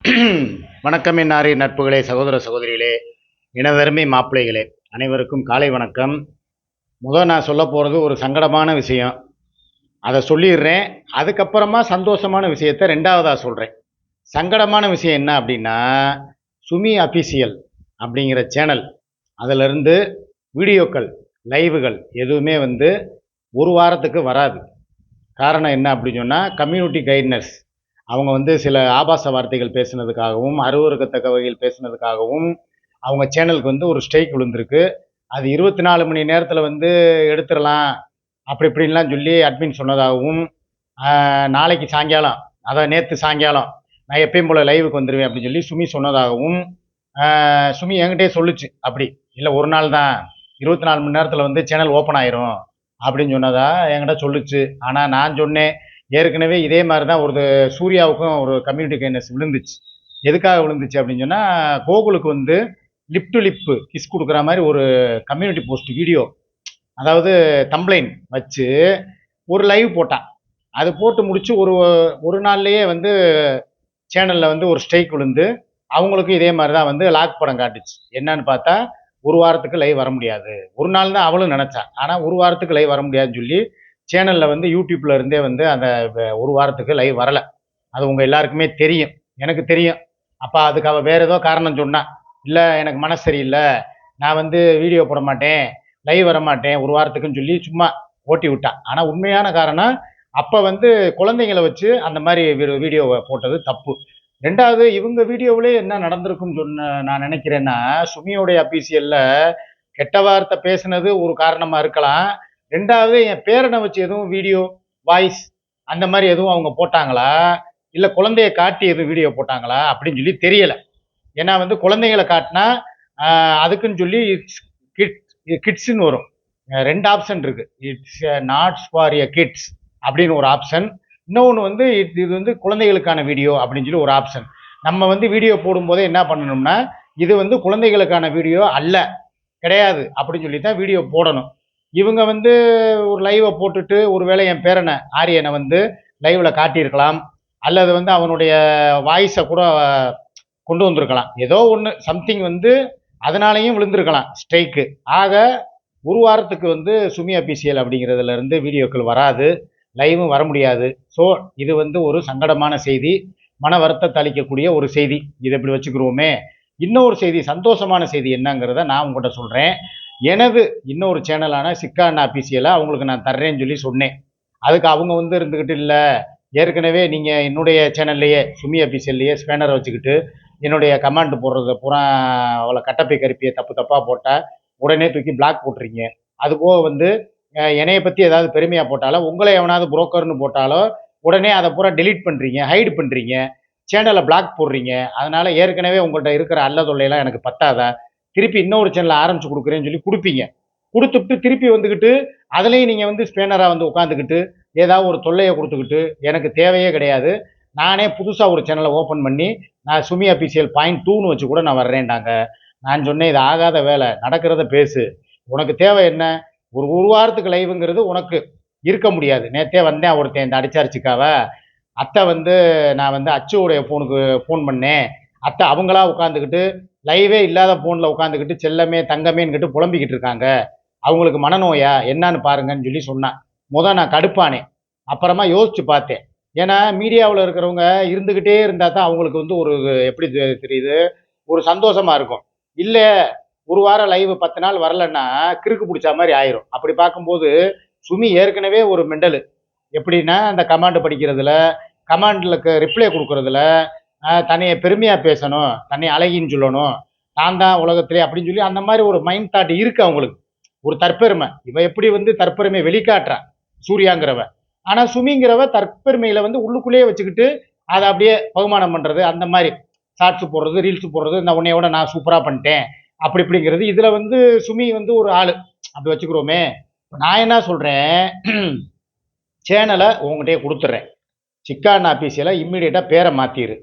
வணக்கம் என்னாரி நட்புகளே சகோதர சகோதரிகளே இனவெருமை மாப்பிள்ளைகளே அனைவருக்கும் காலை வணக்கம். முதல் நான் சொல்ல போகிறது ஒரு சங்கடமான விஷயம். அதை சொல்லிடுறேன். அதுக்கப்புறமா சந்தோஷமான விஷயத்தை ரெண்டாவதாக சொல்கிறேன் சங்கடமான விஷயம் என்ன அப்படின்னா சுமி அஃபிஷியல் அப்படிங்கிற சேனல். அதிலிருந்து வீடியோக்கள் லைவுகள் எதுவுமே வந்து ஒரு வாரத்துக்கு வராது. காரணம் என்ன அப்படின்னு சொன்னால் கம்யூனிட்டி கைட்னஸ் அவங்க வந்து சில ஆபாச வார்த்தைகள் பேசினதுக்காகவும் அருவருக்கத்தக்க வகையில் பேசினதுக்காகவும் அவங்க சேனலுக்கு வந்து ஒரு ஸ்ட்ரைக் விழுந்திருக்கு. அது இருபத்தி நாலு மணி நேரத்தில் வந்து எடுத்துடலாம் அப்படி இப்படின்லாம் சொல்லி அட்மின் சொன்னதாகவும் நாளைக்கு சாயங்காலம் அதான் நேற்று சாயங்காலம் நான் எப்பயும் போல் லைவுக்கு வந்துடுவேன் அப்படின்னு சொல்லி சுமி சொன்னதாகவும் சுமி என்கிட்டயே சொல்லுச்சு அப்படி இல்லை ஒரு நாள் தான் இருபத்தி நாலு மணி நேரத்தில் வந்து சேனல் ஓப்பன் ஆயிரும் அப்படின்னு சொன்னதா என்கிட்ட சொல்லுச்சு. ஆனால் நான் சொன்னேன் ஏற்கனவே இதே மாதிரி தான் ஒரு சூர்யாவுக்கும் ஒரு கம்யூனிட்டி கைனஸ் விழுந்துச்சு. எதுக்காக விழுந்துச்சு அப்படின்னு சொன்னால் கோகுலுக்கு வந்து லிப் டு லிப்பு கிஸ் கொடுக்குற மாதிரி ஒரு கம்யூனிட்டி போஸ்ட் வீடியோ அதாவது கம்ப்ளைண்ட் வச்சு ஒரு லைவ் போட்டான். அது போட்டு முடிச்சு ஒரு ஒரு நாள்லேயே வந்து சேனலில் வந்து ஒரு ஸ்ட்ரைக் விழுந்து அவங்களுக்கும் இதே மாதிரி தான் வந்து லாக் படம் காட்டுச்சு. என்னன்னு பார்த்தா ஒரு வாரத்துக்கு லைவ் வர முடியாது. ஒரு நாள் தான் அவளும் நினச்சா. ஆனால் ஒரு வாரத்துக்கு லைவ் வர முடியாதுன்னு சொல்லி சேனலில் வந்து யூடியூப்ல இருந்தே வந்து அந்த ஒரு வாரத்துக்கு லைவ் வரலை. அது உங்கள் எல்லாருக்குமே தெரியும். எனக்கு தெரியும். அப்போ அதுக்கு அவள் வேறு ஏதோ காரணம் சொன்னால் இல்லை எனக்கு மனசு சரியில்லை. நான் வந்து வீடியோ போட மாட்டேன். லைவ் வர மாட்டேன். ஒரு வாரத்துக்குன்னு சொல்லி சும்மா ஓட்டி விட்டான் ஆனால் உண்மையான காரணம் அப்போ வந்து குழந்தைங்களை வச்சு அந்த மாதிரி வீடியோவை போட்டது தப்பு. ரெண்டாவது இவங்க வீடியோவிலே என்ன நடந்திருக்குன்னு சொன்ன நான் நினைக்கிறேன்னா சுமியோடைய அபிசியலில் கெட்ட வார்த்தை பேசுனது ஒரு காரணமாக இருக்கலாம். ரெண்டாவது என் பேரனை வச்சு எதுவும் வீடியோ வாய்ஸ் அந்த மாதிரி எதுவும் அவங்க போட்டாங்களா? இல்லை குழந்தைய காட்டி எதுவும் வீடியோ போட்டாங்களா? அப்படின்னு சொல்லி தெரியலை. ஏன்னா வந்து குழந்தைகளை காட்டினா அதுக்குன்னு சொல்லி கிட்ஸ் கிட்ஸுன்னு வரும். ரெண்டு ஆப்ஷன் இருக்கு. It's not for a kids அப்படின்னு ஒரு ஆப்ஷன் இன்னொன்று வந்து இது இது வந்து குழந்தைகளுக்கான வீடியோ அப்படின்னு சொல்லி ஒரு ஆப்ஷன் நம்ம வந்து வீடியோ போடும்போதே என்ன பண்ணணும்னா இது வந்து குழந்தைகளுக்கான வீடியோ அல்ல. கிடையாது. அப்படின்னு சொல்லி தான் வீடியோ போடணும். இவங்க வந்து ஒரு லைவை போட்டுட்டு ஒருவேளை என் பேரனை ஆரியனை வந்து லைவில் காட்டியிருக்கலாம். அல்லது வந்து அவனுடைய வாய்ஸை கூட கொண்டு வந்திருக்கலாம். ஏதோ ஒன்று சம்திங் வந்து அதனாலையும் விழுந்திருக்கலாம் ஸ்ட்ரைக்கு ஆக ஒரு வாரத்துக்கு வந்து சுமி அபிசியல் அப்படிங்கிறதுலேருந்து வீடியோக்கள் வராது லைவும் வர முடியாது. ஸோ இது வந்து ஒரு சங்கடமான செய்தி மன வருத்தத்தை அளிக்கக்கூடிய ஒரு செய்தி. இதை இப்படி வச்சுக்கிறோமே. இன்னொரு செய்தி சந்தோஷமான செய்தி என்னங்கிறத நான் உங்கள்கிட்ட சொல்கிறேன் எனது இன்னொரு சேனலான சிக்காண்ணா அபிஷியலை அவங்களுக்கு நான் தர்றேன்னு சொல்லி சொன்னேன். அதுக்கு அவங்க வந்து இருந்துக்கிட்டு இல்லை. ஏற்கனவே நீங்கள் என்னுடைய சேனல்லையே சுமி அபிஷியல்லையே ஸ்பேனரை வச்சுக்கிட்டு என்னுடைய கமாண்ட் போடுறது பூரா அவளை கட்டப்பை கருப்பியை தப்பு தப்பாக போட்டால் உடனே தூக்கி பிளாக் போட்டுறீங்க. அதுபோக வந்து என்னையை பற்றி ஏதாவது பெருமையாக போட்டாலோ உங்களை எவனாவது புரோக்கர்னு போட்டாலோ உடனே அதை பூரா டெலீட் பண்ணுறீங்க ஹைட் பண்ணுறீங்க சேனலை பிளாக் போடுறீங்க. அதனால் ஏற்கனவே உங்கள்கிட்ட இருக்கிற அல்ல தொல்லையெல்லாம் எனக்கு பத்தாதா? திருப்பி இன்னொரு சேனல் ஆரம்பிச்சு கொடுக்குறேன்னு சொல்லி கொடுப்பீங்க. கொடுத்துட்டு திருப்பி வந்துக்கிட்டு அதுலேயும் நீங்கள் வந்து ஸ்பேனராக வந்து உட்காந்துக்கிட்டு ஏதாவது ஒரு தொல்லையை கொடுத்துக்கிட்டு எனக்கு தேவையே கிடையாது. நானே புதுசாக ஒரு சேனலை ஓப்பன் பண்ணி நான் சுமி அபிஷியல் பாயிண்ட் டூன்னு வச்சு கூட நான் வர்றேன்டாங்க. நான் சொன்னேன் இது ஆகாத வேலை நடக்கிறத பேசு. உனக்கு தேவை என்ன? ஒரு ஒரு வாரத்துக்கு லைவுங்கிறது உனக்கு இருக்க முடியாது. நேத்தே வந்தேன் ஒருத்தன் இந்த அடிச்சாரிச்சிக்காவ. அத்தை வந்து நான் வந்து அச்சுவுடைய ஃபோனுக்கு ஃபோன் பண்ணேன். அத்தை அவங்களா உட்காந்துக்கிட்டு லைவே இல்லாத ஃபோனில் உட்காந்துக்கிட்டு செல்லமே தங்கமேன்னுக்கிட்டு புலம்பிக்கிட்டு இருக்காங்க. அவங்களுக்கு மனநோயா? என்னன்னு பாருங்கன்னு சொல்லி சொன்னான் முத நான் கடுப்பானேன் அப்புறமா யோசிச்சு பார்த்தேன். ஏன்னா மீடியாவில் இருக்கிறவங்க இருந்துக்கிட்டே இருந்தால் தான் அவங்களுக்கு வந்து ஒரு எப்படி தெரியுது? ஒரு சந்தோஷமாக இருக்கும். இல்லை ஒரு வாரம் லைவ் பத்து நாள் வரலன்னா கிறுக்கு பிடிச்ச மாதிரி ஆயிரும். அப்படி பார்க்கும்போது சுமி ஏற்கனவே ஒரு மெண்டலு. எப்படின்னா அந்த கமாண்ட் படிக்கிறதுல கமாண்டில் ரிப்ளை கொடுக்கறதுல தன்னைய பெருமையாக பேசணும் தன்னை அழகின்னு சொல்லணும். நான் தான் உலகத்திலே அப்படின்னு சொல்லி அந்த மாதிரி ஒரு மைண்ட் தாட் இருக்கு அவங்களுக்கு. ஒரு தற்பெருமை. இவ எப்படி வந்து தற்பெருமை வெளிக்காட்டுறா? சூர்யாங்கிறவ. ஆனா சுமிங்கிறவ தற்பெருமையில வந்து உள்ளுக்குள்ளேயே வச்சுக்கிட்டு அதை அப்படியே பகுமானம் பண்றது அந்த மாதிரி. ஷார்ட்ஸ் போடுறது ரீல்ஸ் போடுறது இந்த உன்னையோட நான் சூப்பரா பண்ணிட்டேன். அப்படி இப்படிங்கிறது. இதுல வந்து சுமி வந்து ஒரு ஆளு. அப்படி வச்சுக்கிறோமே. நான் என்ன சொல்றேன்? சேனலை உங்ககிட்டயே கொடுத்துட்றேன் சிக்கான் ஆபீஸில் இம்மிடியேட்டாக பேரை மாற்றிடு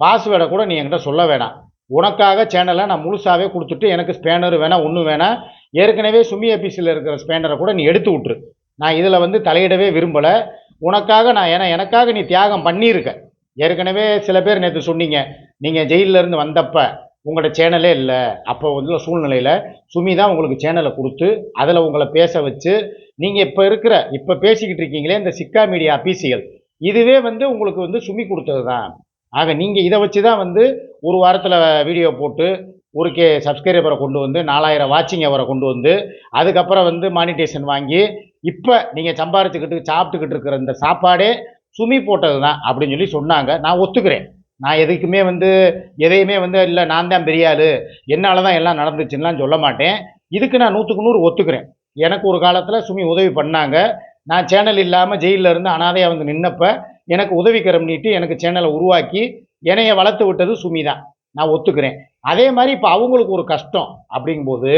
பாஸ்வேர்டை கூட நீ என்கிட்ட சொல்ல வேணாம். உனக்காக சேனலை நான் முழுசாகவே கொடுத்துட்டு எனக்கு ஸ்பேனர் வேணாம் ஒன்றும் வேணாம் ஏற்கனவே சுமி ஆஃபீஸில் இருக்கிற ஸ்பேனரை கூட நீ எடுத்து விட்டுரு. நான் இதில் வந்து தலையிடவே விரும்பலை. உனக்காக நான் ஏன்னா எனக்காக நீ தியாகம் பண்ணியிருக்க. ஏற்கனவே சில பேர் நேற்று சொன்னீங்க நீங்கள் ஜெயிலிருந்து வந்தப்போ உங்களோட சேனலே இல்லை. அப்போ உள்ள சூழ்நிலையில் சுமி தான் உங்களுக்கு சேனலை கொடுத்து அதில் உங்களை பேச வச்சு நீங்கள் இப்போ இருக்கிற இப்போ பேசிக்கிட்டு இருக்கீங்களே இந்த சிக்கா மீடியா அபிசியல் இதுவே வந்து உங்களுக்கு வந்து சுமி கொடுத்தது தான் ஆக நீங்கள் இதை வச்சு தான் வந்து ஒரு வாரத்தில் வீடியோ போட்டு ஒரு கே சப்ஸ்கிரைபரை கொண்டு வந்து நாலாயிரம் வாட்சிங் அவரை கொண்டு வந்து அதுக்கப்புறம் வந்து மானிட்டேஷன் வாங்கி இப்போ நீங்கள் சம்பாரிச்சுக்கிட்டு சாப்பிட்டுக்கிட்டு இருக்கிற இந்த சாப்பாடே சுமி போட்டது தான் அப்படின்னு சொல்லி சொன்னாங்க. நான் ஒத்துக்கிறேன். நான் எதுக்குமே வந்து எதையுமே வந்து இல்லை நான் தான் பெரிய என்னால் தான் எல்லாம் நடந்துச்சுன்னுலாம் சொல்ல மாட்டேன். இதுக்கு நான் நூற்றுக்கு நூறு ஒத்துக்கிறேன். எனக்கு ஒரு காலத்தில் சுமி உதவி பண்ணாங்க. நான் சேனல் இல்லாமல் ஜெயிலில் இருந்து அனாதையாக வந்து நின்னப்போ எனக்கு உதவிக்கரம் நீட்டி எனக்கு சேனலை உருவாக்கி என்னைய வளர்த்து விட்டது சுமி தான் நான் ஒத்துக்கிறேன். அதே மாதிரி இப்போ அவங்களுக்கு ஒரு கஷ்டம் அப்படிங்கும்போது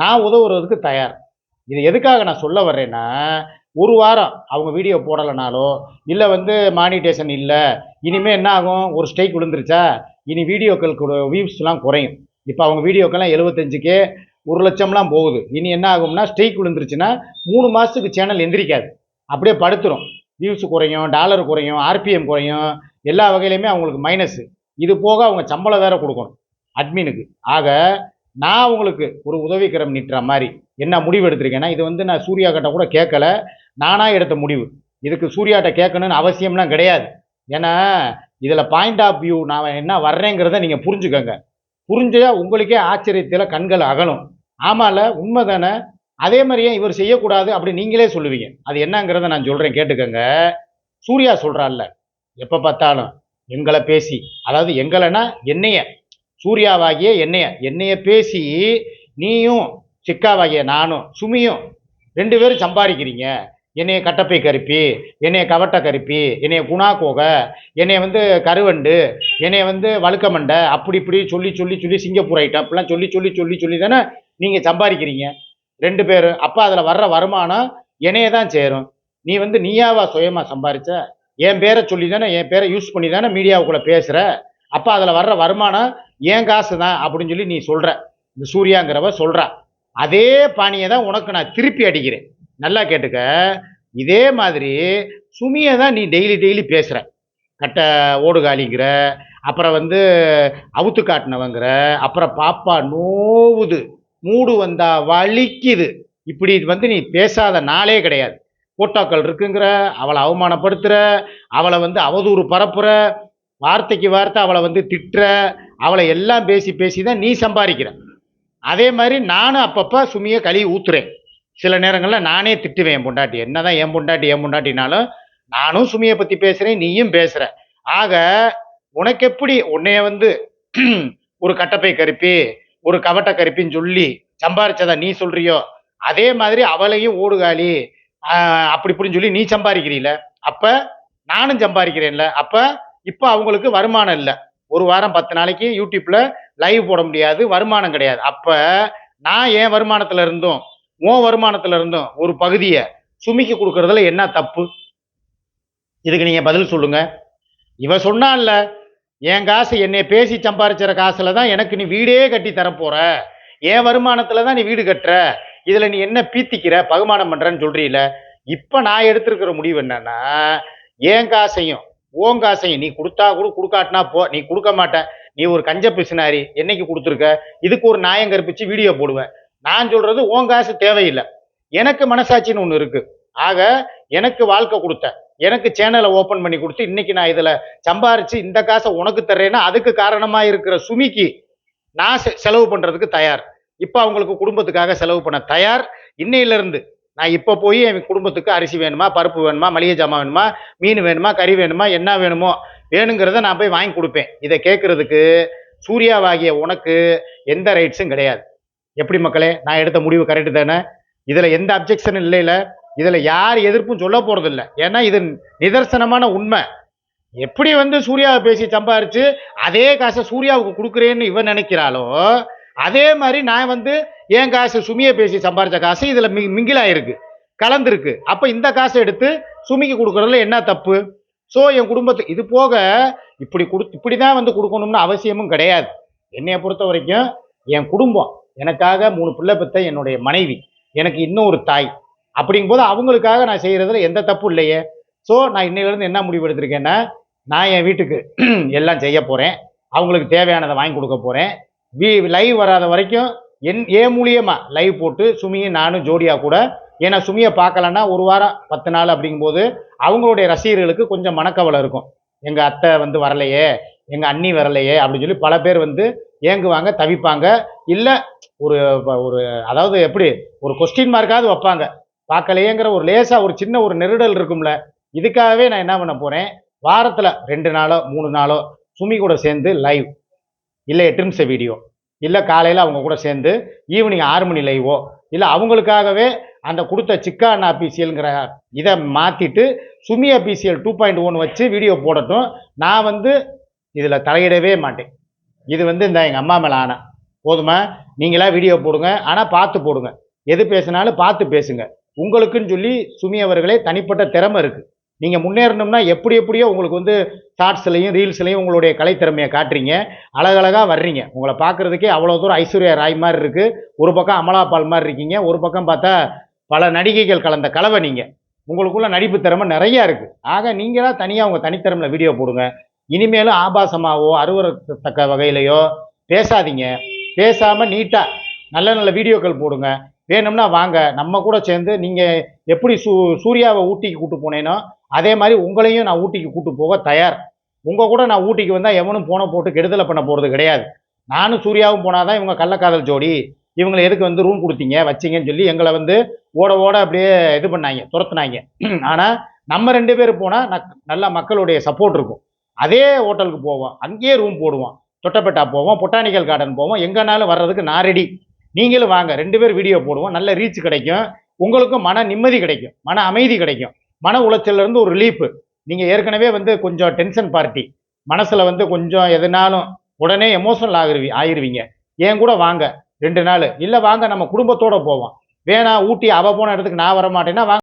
நான் உதவுறதுக்கு தயார். இது எதுக்காக நான் சொல்ல வர்றேன்னா ஒரு வாரம் அவங்க வீடியோ போடலைனாலோ இல்லை வந்து மானிட்டேஷன் இல்லை இனிமேல் என்ன ஆகும்? ஒரு ஸ்டைக் விழுந்துருச்சா? இனி வீடியோக்களுக்கு வியூஸ்லாம் குறையும். இப்போ அவங்க வீடியோக்கெல்லாம் எழுபத்தஞ்சுக்கே ஒரு லட்சம்லாம் போகுது. இனி என்ன ஆகும்னா ஸ்ட்ரைக் விழுந்துருச்சுன்னா மூணு மாதத்துக்கு சேனல் எந்திரிக்காது. அப்படியே படுத்துரும். வியூஸ் குறையும் டாலர் குறையும் ஆர்பிஎம் குறையும் எல்லா வகையிலையுமே அவங்களுக்கு மைனஸு இது போக அவங்க சம்பளம் வேற கொடுக்கணும் அட்மினுக்கு ஆக நான் உங்களுக்கு ஒரு உதவிக்கரம் நீட்டுற மாதிரி என்ன முடிவு எடுத்திருக்கேன்னா இது வந்து நான் சூர்யா கிட்ட கூட கேட்கல நானாக எடுத்த முடிவு. இதுக்கு சூர்யாட்ட கேட்கணும்னு அவசியம்லாம் கிடையாது. ஏன்னா இதில் பாயிண்ட் ஆஃப் வியூ நான் என்ன வர்றேங்கிறத நீங்கள் புரிஞ்சுக்கோங்க. புரிஞ்சா உங்களுக்கே ஆச்சரியத்தில் கண்கள் அகலும். ஆமால உண்மை தானே அதே மாதிரியே இவர் செய்யக்கூடாது அப்படி நீங்களே சொல்லுவீங்க. அது என்னங்கிறத நான் சொல்கிறேன் கேட்டுக்கங்க. சூர்யா சொல்கிறாள்ல எப்போ பார்த்தாலும் எங்களை பேசி அதாவது எங்களைனா என்னைய சூர்யாவாகிய என்னைய என்னைய பேசி நீயும் சிக்காவாகிய நானும் சுமியும் ரெண்டு பேரும் சம்பாதிக்கிறீங்க. என்னைய கட்டப்பை கருப்பி என்னைய கவட்ட கருப்பி என்னைய குணா கோகை என்னைய வந்து கருவண்டு என்னைய வந்து வழுக்கமண்டை அப்படி இப்படி சொல்லி சொல்லி சொல்லி சிங்கப்பூர் ஐட்டம் அப்படிலாம் சொல்லி சொல்லி சொல்லி சொல்லி தானே நீங்கள் சம்பாதிக்கிறீங்க. ரெண்டு பேரும் அப்போ அதில் வர்ற வருமானம் என்னையே தான் சேரும். நீ வந்து நீயாவா சுயமாக சம்பாரிச்ச? என் பேரை சொல்லி தானே என் பேரை யூஸ் பண்ணி தானே மீடியாவுக்குள்ளே பேசுகிற அப்போ அதில் வர்ற வருமானம் என் காசு தான் அப்படின்னு சொல்லி நீ சொல்கிற இந்த சூர்யாங்கிறவ சொல்கிறா அதே பாணியை தான் உனக்கு நான் திருப்பி அடிக்கிறேன். நல்லா கேட்டுக்க. இதே மாதிரி சுமியை தான் நீ டெய்லி டெய்லி பேசுகிற கட்ட ஓடுகாலிங்கிற அப்புறம் வந்து அவுத்து காட்டினவங்கிற அப்புறம் பாப்பா நோவுது. மூடு வந்தா வலிக்குது. இப்படி வந்து நீ பேசாத நாளே கிடையாது. போட்டோக்கள் இருக்குங்கிற அவளை அவமானப்படுத்துகிற அவளை வந்து அவதூறு பரப்புற வார்த்தைக்கு வார்த்தை அவளை வந்து திட்டுற அவளை எல்லாம் பேசி பேசி தான் நீ சம்பாதிக்கிற. அதே மாதிரி நானும் அப்பப்போ சுமியை கழுவி ஊத்துறேன். சில நேரங்களில் நானே திட்டுவேன் என் பொண்டாட்டி என்னதான் என் பொண்டாட்டி என் பொண்டாட்டினாலும் நானும் சுமியை பற்றி பேசுகிறேன் நீயும் பேசுகிற ஆக உனக்கு எப்படி உன்னைய வந்து ஒரு கட்டப்பை கருப்பி ஒரு கவட்ட கருப்பின்னு சொல்லி சம்பாரிச்சதா நீ சொல்றியோ? அதே மாதிரி அவளையும் ஓடுகாலி அப்படி இப்படின்னு சொல்லி நீ சம்பாதிக்கிறீல அப்ப நானும் சம்பாதிக்கிறேன்ல அப்ப இப்ப அவங்களுக்கு வருமானம் இல்லை. ஒரு வாரம் பத்து நாளைக்கு யூடியூப்ல லைவ் போட முடியாது வருமானம் கிடையாது. அப்ப நான் என் வருமானத்துல இருந்தும் உன் வருமானத்துல இருந்தும் ஒரு பகுதியை சுமிக்கு கொடுக்கறதுல என்ன தப்பு? இதுக்கு நீங்க பதில் சொல்லுங்க. இவ சொன்னான்ல என் காசு என்னை பேசி சம்பாரிச்சிற காசுல தான் எனக்கு நீ வீடே கட்டி தரப்போற. என் வருமானத்தில் தான் நீ வீடு கட்டுற. இதில் நீ என்ன பீத்திக்கிற? பகுமானம் பண்ணுறன்னு சொல்கிறீல இப்போ நான் எடுத்திருக்கிற முடிவு என்னன்னா என் காசையும் ஓன் காசையும் நீ கொடுத்தா கூட கொடுக்காட்டினா போ. நீ கொடுக்க மாட்ட. நீ ஒரு கஞ்ச பிசினாரி. என்னைக்கு கொடுத்துருக்க? இதுக்கு ஒரு நியாயம் கற்பிச்சு வீடியோ போடுவேன். நான் சொல்கிறது உன் காசு தேவையில்லை. எனக்கு மனசாட்சின்னு ஒன்று இருக்குது ஆக எனக்கு வாழ்க்கை கொடுத்த. எனக்கு சேனலை ஓப்பன் பண்ணி கொடுத்து இன்னைக்கு நான் இதில் சம்பாரிச்சு இந்த காசை உனக்கு தர்றேன்னா அதுக்கு காரணமாக இருக்கிற சுமிக்கு நான் செ- செலவு பண்ணுறதுக்கு தயார். இப்போ அவங்களுக்கு குடும்பத்துக்காக செலவு பண்ண தயார். இன்னையிலேருந்து நான் இப்போ போய் என் குடும்பத்துக்கு அரிசி வேணுமா பருப்பு வேணுமா மளிகை ஜாமான் வேணுமா மீன் வேணுமா கறி வேணுமா என்ன வேணுமோ வேணுங்கிறத நான் போய் வாங்கி கொடுப்பேன். இதை கேட்குறதுக்கு சூர்யாவாகிய உனக்கு எந்த ரைட்ஸும் கிடையாது. எப்படி மக்களே? நான் எடுத்த முடிவு கரெக்டு தானே? இதில் எந்த அப்ஜெக்ஷனும் இல்லைல்ல இதில் யார் எதிர்ப்பும் சொல்ல போகிறதில்ல ஏன்னா இது நிதர்சனமான உண்மை. எப்படி வந்து சூர்யாவை பேசி சம்பாரிச்சு அதே காசை சூர்யாவுக்கு கொடுக்குறேன்னு இவன் நினைக்கிறாளோ அதே மாதிரி நான் வந்து என் காசு சுமியை பேசி சம்பாரித்த காசு இதில் மி மிங்கிலாயிருக்கு கலந்துருக்கு. அப்போ இந்த காசை எடுத்து சுமிக்கு கொடுக்குறதுல என்ன தப்பு? ஸோ என் குடும்பத்து இது போக இப்படி கொடு இப்படி தான் வந்து கொடுக்கணும்னு அவசியமும் கிடையாது. என்னைய பொறுத்த வரைக்கும் என் குடும்பம் எனக்காக மூணு பிள்ளை பெத்த என்னுடைய மனைவி எனக்கு இன்னும் ஒரு தாய். அப்படிங்கும்போது அவங்களுக்காக நான் செய்கிறதுல எந்த தப்பும் இல்லையே. ஸோ நான் இன்னையிலேருந்து என்ன முடிவு எடுத்திருக்கேன்னா நான் என் வீட்டுக்கு எல்லாம் செய்ய போகிறேன் அவங்களுக்கு தேவையானதை வாங்கி கொடுக்க போகிறேன் வி லைவ் வராத வரைக்கும் என் ஏ மூலியமாக லைவ் போட்டு சுமியும் நானும் ஜோடியாக கூட ஏன்னா சுமியை பார்க்கலன்னா ஒரு வாரம் பத்து நாள் அப்படிங்கும்போது அவங்களுடைய ரசிகர்களுக்கு கொஞ்சம் மனக்கவலை இருக்கும். எங்கள் அத்தை வந்து வரலையே எங்கள் அண்ணி வரலையே அப்படின்னு சொல்லி பல பேர் வந்து ஏங்குவாங்க தவிப்பாங்க. இல்லை ஒரு ஒரு அதாவது எப்படி ஒரு கொஸ்டின் மார்க்காவது வைப்பாங்க. பார்க்கலையேங்கிற ஒரு லேசாக ஒரு சின்ன ஒரு நெருடல் இருக்கும்ல இதுக்காகவே நான் என்ன பண்ண போகிறேன் வாரத்தில் ரெண்டு நாளோ மூணு நாளோ சுமி கூட சேர்ந்து லைவ் இல்லை எட்டு நிமிஷம் வீடியோ இல்லை காலையில் அவங்க கூட சேர்ந்து ஈவினிங் ஆறு மணி லைவோ இல்லை அவங்களுக்காகவே அந்த கொடுத்த சிக்கான் அபிசியலுங்கிற இதை மாற்றிட்டு Sumi official two point one வச்சு வீடியோ போடட்டும். நான் வந்து இதில் தலையிடவே மாட்டேன். இது வந்து இந்த எங்கள் அம்மா மேலே ஆனால் போதுமா? நீங்களா வீடியோ போடுங்க. ஆனால் பார்த்து போடுங்க. எது பேசினாலும் பார்த்து பேசுங்க. உங்களுக்குன்னு சொல்லி சுமி அவர்களே தனிப்பட்ட திறமை இருக்குது நீங்கள் முன்னேறணும்னா எப்படி எப்படியோ உங்களுக்கு வந்து ஷார்ட்ஸ்லையும் ரீல்ஸ்லையும் உங்களுடைய கலைத்திறமையை காட்டுறீங்க. அழகழகாக வர்றீங்க. உங்களை பார்க்குறதுக்கே அவ்வளோ தூரம் ஐஸ்வர்யா ராய் மாதிரி இருக்குது ஒரு பக்கம் அமலா பால் மாதிரி இருக்கீங்க. ஒரு பக்கம் பார்த்தா பல நடிகைகள் கலந்த கலவை நீங்கள் உங்களுக்குள்ள நடிப்பு திறமை நிறையா இருக்குது ஆக நீங்களாக தனியாக உங்கள் தனித்திறமையில் வீடியோ போடுங்க. இனிமேலும் ஆபாசமாகவோ அருவருக்கத்தக்க வகையிலையோ பேசாதீங்க. பேசாமல் நீட்டாக நல்ல நல்ல வீடியோக்கள் போடுங்க. வேணும்னா வாங்க. நம்ம கூட சேர்ந்து நீங்கள் எப்படி சூ சூர்யாவை ஊட்டிக்கு கூட்டு போனேனோ அதே மாதிரி உங்களையும் நான் ஊட்டிக்கு கூட்டு போக தயார். உங்கள் கூட நான் ஊட்டிக்கு வந்தால் எவனும் போன போட்டு கெடுதலை பண்ண போகிறது கிடையாது. நானும் சூர்யாவும் போனால் தான் இவங்க கள்ளக்காதல் ஜோடி. இவங்களை எதுக்கு வந்து ரூம் கொடுத்தீங்க வச்சீங்கன்னு சொல்லி எங்களை வந்து ஓட ஓட அப்படியே இது பண்ணாங்க துரத்துனாங்க. ஆனால் நம்ம ரெண்டு பேர் போனால் நல்லா மக்களுடைய சப்போர்ட் இருக்கும். அதே ஹோட்டலுக்கு போவோம் அங்கேயே ரூம் போடுவோம். தொட்டப்பேட்டா போவோம் பொட்டானிக்கல் கார்டன் போவோம் எங்கேனாலும் வர்றதுக்கு நான் ரெடி நீங்களும் வாங்க. ரெண்டு பேர் வீடியோ போடுவோம். நல்ல ரீச் கிடைக்கும். உங்களுக்கும் மன நிம்மதி கிடைக்கும். மன அமைதி கிடைக்கும். மன உளைச்சல்லேருந்து ஒரு ரிலீஃபு நீங்கள் ஏற்கனவே வந்து கொஞ்சம் டென்ஷன் பார்ட்டி மனசில் வந்து கொஞ்சம் எதுனாலும் உடனே எமோஷனல் ஆகிருவி ஆயிடுவீங்க ஏன் கூட வாங்க. ரெண்டு நாள். இல்லை வாங்க. நம்ம குடும்பத்தோடு போவோம். வேணா ஊட்டி அவ போன இடத்துக்கு நான் வர மாட்டேன்னா வாங்க.